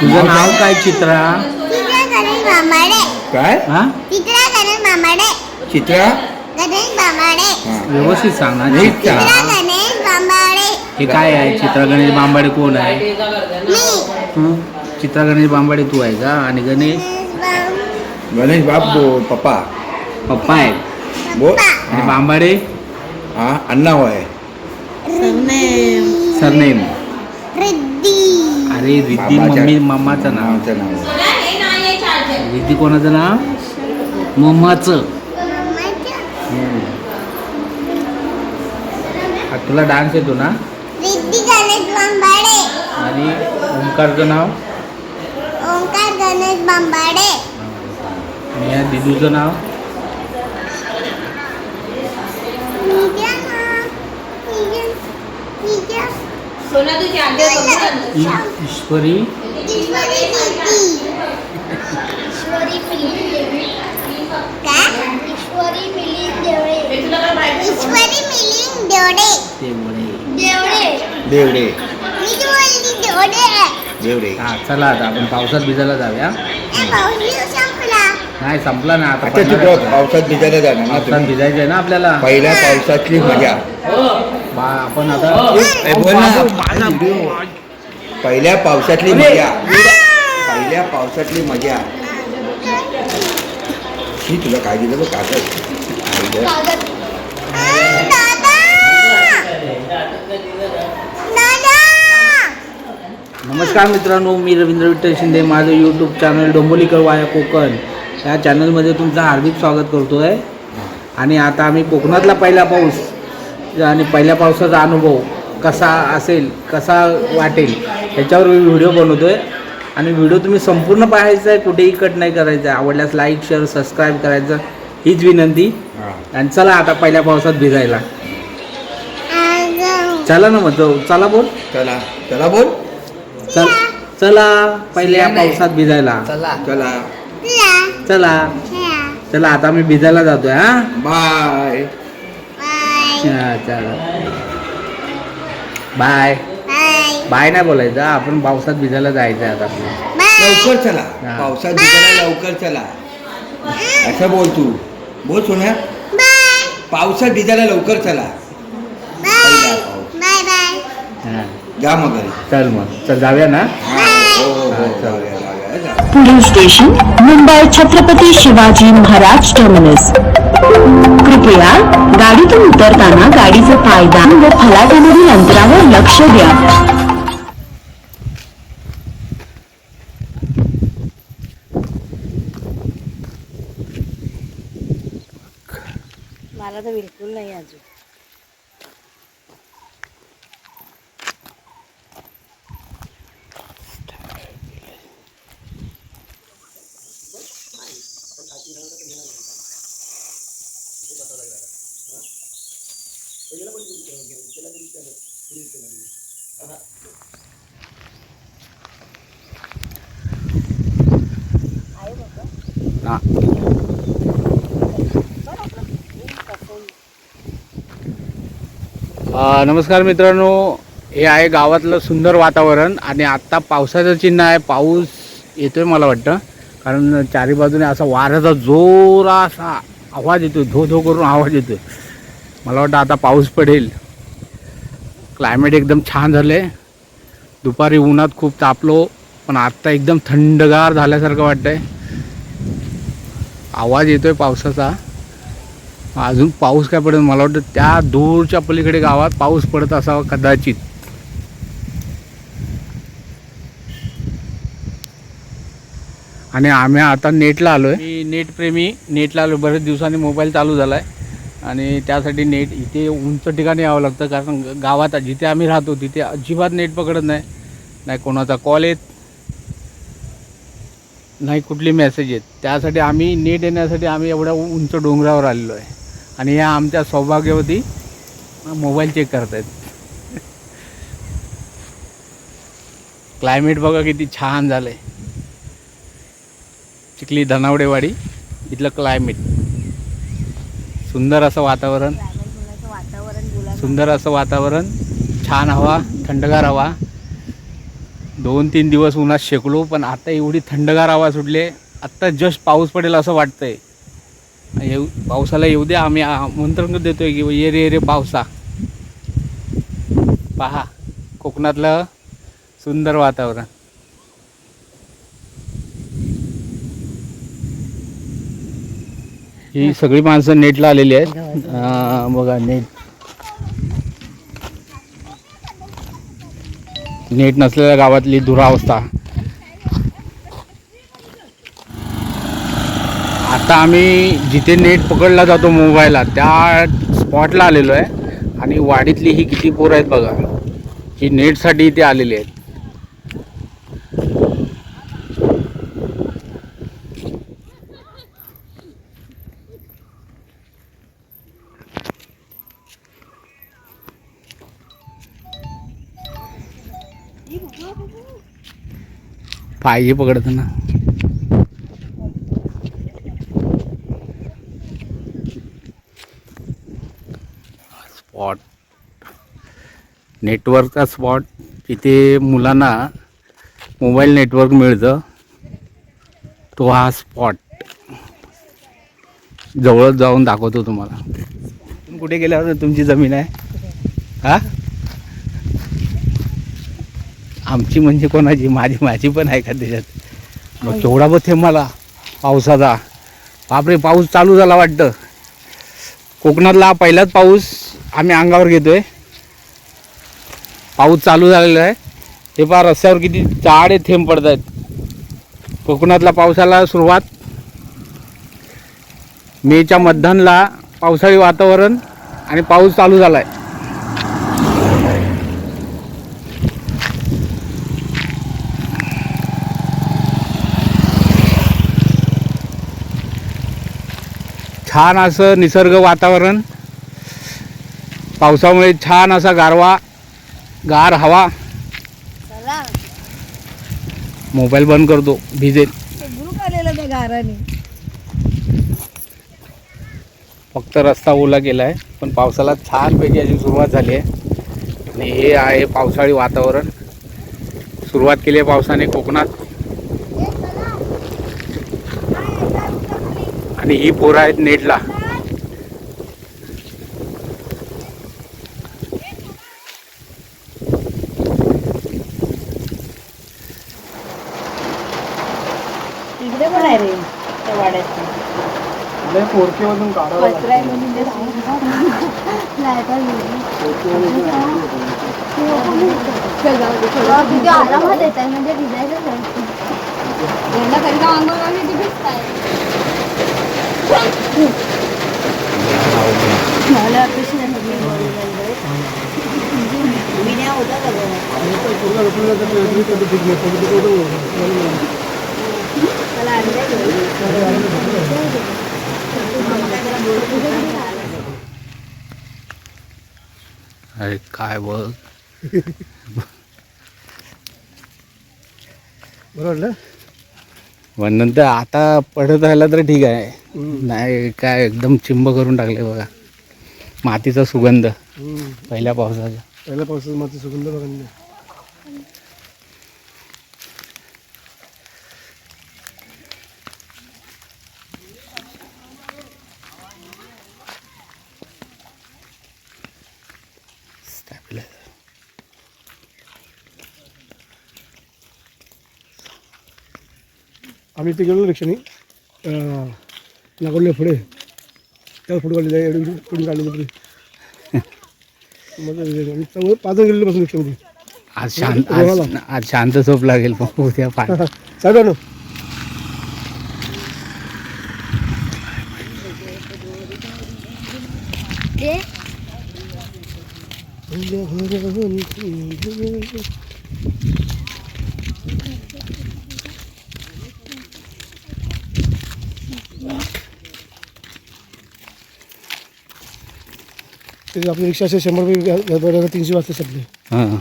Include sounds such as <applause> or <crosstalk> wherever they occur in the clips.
तुझं नाव काय चित्रा? चित्रा गणेश बांबाडे काय? हा? चित्रा गणेश बांबाडे चित्रा? गणेश बांबाडे. व्यवस्थित सांग ना नीट चित्रा. चित्रा गणेश बांबाडे हे काय आहे? चित्रा गणेश बांबाडे कोण आहे? मी. तू? चित्रा गणेश बांबाडे तू आहे का? आणि गणेश? गणेश बां- बाप पप्पा पप्पा बोल. पप्पा. आणि हा. बांबाडे हा अण्णा होय. सरनेम. रिद्धी. अरे रिद्धी मम्मी मम्माचं नाव. नावाचं नाव. रिद्धी कोणाचं नाव? मम्माचं. आ, तुला डान्स येतो ना? रिद्धी गणेश बांबाडे. आणि ओंकारचं नाव? ओंकार गणेश बांबाडे. आणि या दिदूचं नाव निजा ना. निजा. निजा. सोना तुझी आंटी इ- ईश्वरी ईश्वरी दीदी. ईश्वरी मिलिंद देवळे. काय? ईश्वरी मिलिंद देवळे. तुला काय माहिती ईश्वरी मिलिंद देवळे. ते म्हणे देवळे. देवडे. देवडे. हा चला आता आपण पावसात भिजायला जाऊया. नाही संपला ना आता. पावसात भिजायला जाणार ना पावसात भिजायचं आहे ना आपल्याला. पहिल्या पावसातली मजा. बा आपण आता ए, बोल ना. पहिल्या पावसातली मजा. पहिल्या पावसातली मजा. ही तुला काय दिलं बघ कागद. नमस्कार मित्रांनो मी रवींद्र विठ्ठल शिंदे. माझं यूट्यूब चॅनल डोंबोलीकर वाया कोकण. या चॅनलमध्ये तुमचं हार्दिक स्वागत करतो आहे आणि आता आम्ही कोकणातला पहिला पाऊस. आणि पहिल्या पावसाचा अनुभव कसा असेल कसा वाटेल याच्यावर मी व्हिडिओ बनवतो आहे आणि व्हिडिओ तुम्ही संपूर्ण पाहायचा आहे कुठेही कट नाही करायचं. आहे आवडल्यास लाईक शेअर सबस्क्राईब करायचं. हीच विनंती. आणि चला आता पहिल्या पावसात भिजायला. चला ना मग जाऊ. चला बोल. चला. चला बोल. चल. चला पहिल्या पावसात भिजायला. चला. चला. खेळा. चला. आता मी भिजायला जातोय हा? Bye bye. चला बाय नाही बोलायचं आपण पावसात भिजायला जायचं आहे आता बाय. लवकर चला हा. पावसात भिजायला लवकर चला असं बोल तू बोल सोन्या बाय. पावसात भिजायला लवकर चला पहिला. पाऊस. हा, जा मग घरी चल मग चल जाऊया ना हा, हो, हो, हा, चल. जाऊया, जाऊया, जाऊया. पुढील स्टेशन मुंबई छत्रपती शिवाजी महाराज टर्मिनस कृपया गाडीतून उतरताना गाडीचे पायदान व फलाटामधील अंतरावर लक्ष द्या. मला तर बिलकुल नाही अजून हा. अ, नमस्कार मित्रांनो. हे आहे गावातलं सुंदर वातावरण आणि आत्ता पावसाचं चिन्ह आहे. पाऊस येतोय मला वाटतं. कारण चारी बाजूने असा वाऱ्याचा जोरासा आवाज येतो धो धो करून आवाज येतोय. मला वाटतं आता पाऊस पडेल. क्लायमेट एकदम छान झालं आहे दुपारी उन्हात खूप तापलो पण आत्ता एकदम थंडगार झाल्यासारखं वाटतं आहे आवाज येतो आहे पावसाचा. अजून पाऊस काय पडेल मला वाटतं त्या दूरच्या पलीकडे गावात पाऊस पडत असावा कदाचित. आणि आम्ही आता नेटला आलो आहे मी नेटप्रेमी नेटला आलो बरेच दिवसांनी मोबाईल चालू झाला आहे आणि त्यासाठी नेट इथे उंच ठिकाणी यावं लागतं कारण गावात जिथे आम्ही राहतो तिथे अजिबात नेट पकडत नाही. नाही कोणाचा कॉल येत नाही कुठली मेसेज येत. त्यासाठी आम्ही नेट येण्यासाठी आम्ही एवढ्या उंच डोंगरावर आलेलो आहे. आणि ह्या आमच्या सौभाग्यवती मोबाईल चेक करतायत. <laughs> क्लायमेट बघा किती छान झालं आहे चिखली धनावडेवाडी इथलं क्लायमेट सुंदर असं वातावरण. वातावरण सुंदर असं वातावरण. छान हवा थंडगार हवा. दोन तीन दिवस उन्हात शेकलो पण आता एवढी थंडगार हवा सुटले. आत्ता जस्ट पाऊस पडेल असं वाटतंय. येऊ पावसाला येऊ दे आम्ही आमंत्रण देतोय की ये रे रे पावसा. पहा कोकणातलं सुंदर वातावरण. ही सगळी माणसं नेटला आलेली आहेत. बघा नेट. नेट नसलेल्या गावातली दुरावस्था. आता आम्ही जिथे नेट पकडला जातो मोबाईलला त्या स्पॉटला आलेलो आहे. आणि वाडीतली ही किती पोरं आहेत बघा. ही नेटसाठी इथे आलेली आहेत. पाहिजे पकडत ना. स्पॉट नेटवर्कचा स्पॉट तिथे मुलांना मोबाईल नेटवर्क मिळतं. तो हा स्पॉट जवळच जाऊन दाखवतो तुम्हाला. तुम्ही कुठे गेल्यावर तुमची जमीन आहे. हा? आमची म्हणजे कोणाची माझी माझी पण आहे का त्याच्यात मग केवढा बघ मला पावसाचा. बापरे पाऊस चालू झाला वाटतं. कोकणातला पहिलाच पाऊस आम्ही अंगावर घेतोय. पाऊस चालू झालेला आहे. हे पहा रस्त्यावर किती जाडे थेंब पडत आहेत. कोकणातला पावसाला सुरुवात. मेच्या मध्यानला पावसाळी वातावरण आणि पाऊस चालू झाला आहे छान असं निसर्ग वातावरण. पावसामुळे छान असा गारवा गार हवा. मोबाईल बंद करतो भिजेल. फक्त रस्ता ओला केला आहे पण पावसाला छानपैकी अशी सुरुवात झाली आहे. आणि हे आहे पावसाळी वातावरण. सुरुवात केली आहे पावसाने कोकणात. आणि ही पोरं आहेत नेटला. तिकडे पण आहे रे त्या वाड्यात आहे आरामात येत आहे. म्हणजे भिजायचं नाही. अरे काय बघ <laughs> बरोबर पण नंतर आता पडत राहिला तर ठीक आहे. नाही काय एकदम चिंब करून टाकले बघा. मातीचा सुगंध. पहिल्या पावसाचा. पहिल्या पावसाचा माती सुगंध बघा. आम्ही इथे गेलो रिक्षाने नागोडल्या पुढे त्यावर फोटो काढलेला आहे एवढी फोटो काढलेली पुढे मग पाच गेलेलो बसून रिक्षामध्ये आज शांत आज आज शांत झोप लागेल पण उद्या पाय चालू ना. ते ते आपली रिक्षा असे शंभर रुपये तीनशे वाजता सगळे हां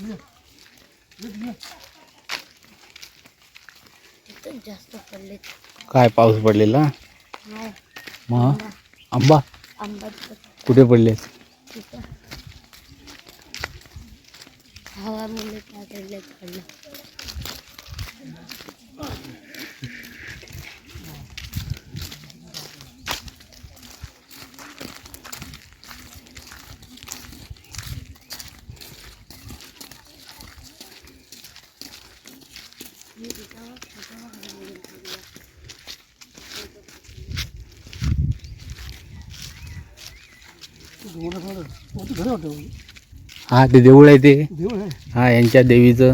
Yeah. जास्त पडले काय पाऊस पडलेला? नाही. मग? आंबा? आंबा कुठे पडले हवामुळे काय पडले हा ते देऊळ आहे ते. हा यांच्या देवीचं.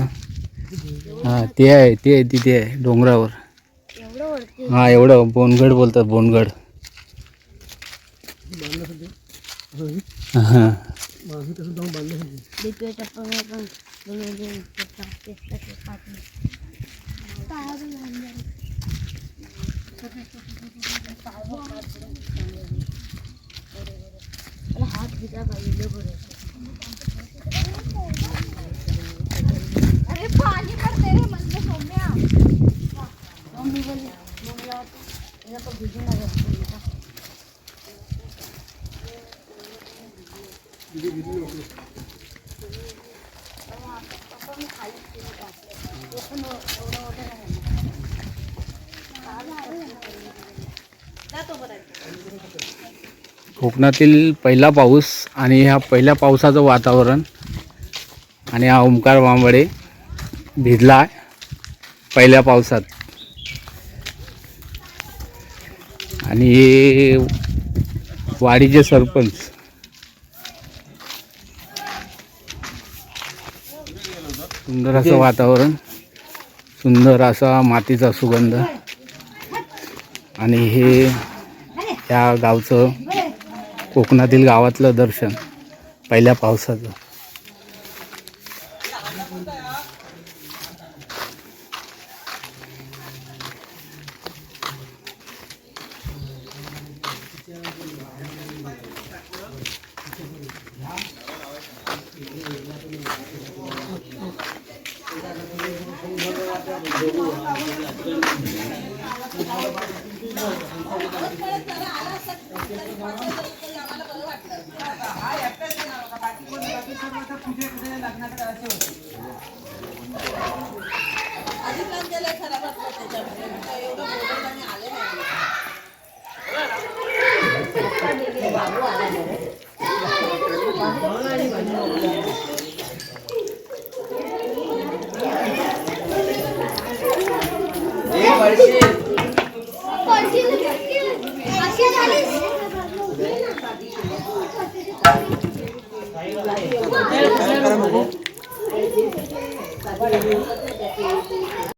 हा ते आहे ते आहे तिथे आहे डोंगरावर. हा एवढं बोनगड बोलतात बोनगड. हा. माझं तसं जाऊन बांधण्यासाठी दिपे टप्पा पण बनवले हात घ्या पाहिजे बरं. अरे पाणी पडते रे म्हणजे कोकणातील पहिला पाऊस आणि ह्या पहिल्या पावसाचं वातावरण आणि हा ओंकार वांबडे भिजला पहिल्या पावसात. आणि हे वाडीचे सरपंच. सुंदर असं वातावरण सुंदर असा मातीचा सुगंध. आणि हे या गावचं कोकणातील गावातलं दर्शन पहिल्या पावसाचं. 看到就。